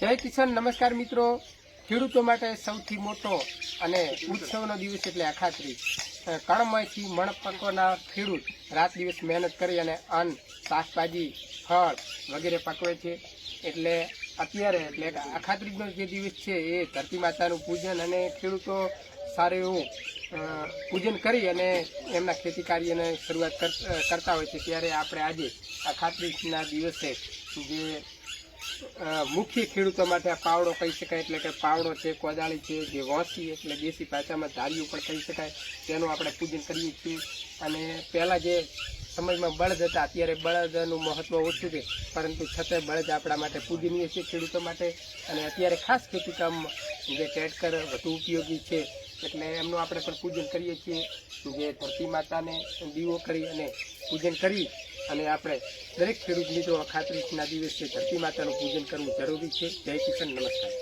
જય કિશન નમસ્કાર મિત્રો. ખેડૂતો માટે સૌથી મોટો અને ઉત્સવનો દિવસ એટલે અખાત્રી અ, કણમયથી મણપકોના ખેડૂત રાત દિવસ મહેનત કરી અને અન્ન શાકભાજી ફળ વગેરે પકવે છે. એટલે અત્યારે એટલે અખાત્રીજનો જે દિવસ છે એ ધરતી માતાનું પૂજન અને ખેડૂતો સારું એવું પૂજન કરી અને એમના ખેતી કાર્યને શરૂઆત કર- કરતા હોય છે. ત્યારે આપણે આજે અખાત્રીજના દિવસે જે મુખ્ય ખેડૂતો માટે આ પાવડો કહી શકાય એટલે કે પાવડો છે, કોદાળી છે, જે વાંસી એટલે દેશી ભાષામાં ધાર્યું પણ કહી શકાય. તેનું આપણે પૂજન કરીએ છીએ. અને પહેલાં જે સમયમાં બળદ હતા, અત્યારે બળદનું મહત્ત્વ ઓછું છે. પરંતુ છતાંય બળદ આપણા માટે પૂજનીય છે ખેડૂતો માટે. અને અત્યારે ખાસ ખેતીકામ જે ટ્રેક્ટર વધુ ઉપયોગી છે. એટલે એમનું આપણે પણ પૂજન કરીએ છીએ. જે ધરતી માતાને દીવો કરી અને પૂજન કરી અને આપણે દરેક ખેડૂત મિત્રો ખાતરીના દિવસે ધરતી માતાનું પૂજન કરવું જરૂરી છે. જય કિશન નમસ્કાર.